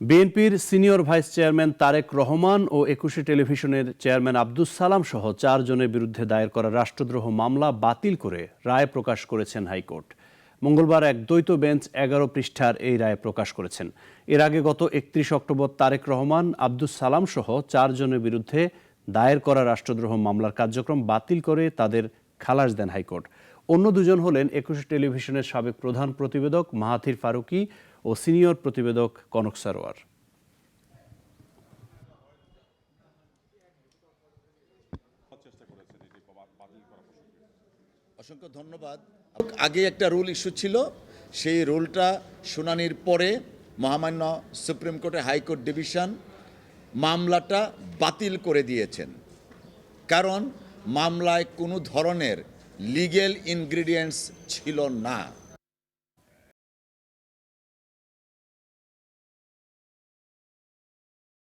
বিএনপির senior vice chairman Tarek Rahman ও একুশে টেলিভিশনের chairman Abdus Salam সহ চারজনের বিরুদ্ধে দায়ের করা রাষ্ট্রদ্রোহ মামলা বাতিল করে রায় প্রকাশ করেছেন হাইকোর্ট। মঙ্গলবার এক দ্বৈত বেঞ্চ এগারো পৃষ্ঠার এই রায় প্রকাশ করেছেন। এর আগে গত একত্রিশ অক্টোবর তারেক রহমান, আব্দুস সালাম সহ চারজনের বিরুদ্ধে দায়ের করা রাষ্ট্রদ্রোহ মামলার কার্যক্রম বাতিল করে তাদের খালাস দেন হাইকোর্ট। অন্য দুজন হলেন একুশে টেলিভিশনের সাবেক প্রধান প্রতিবেদক মাহাথির ফারুকী ও সিনিয়র প্রতিবেদক কনক সারোয়ার। অসংখ্য ধন্যবাদ। আগে একটা রুল ইস্যু ছিল, সেই রুলটা শুনানির পরে মহামান্য সুপ্রিম কোর্টে হাইকোর্ট ডিভিশন মামলাটা বাতিল করে দিয়েছেন। কারণ মামলায় কোনো ধরনের লিগেল ইনগ্রিডিয়েন্টস ছিল না।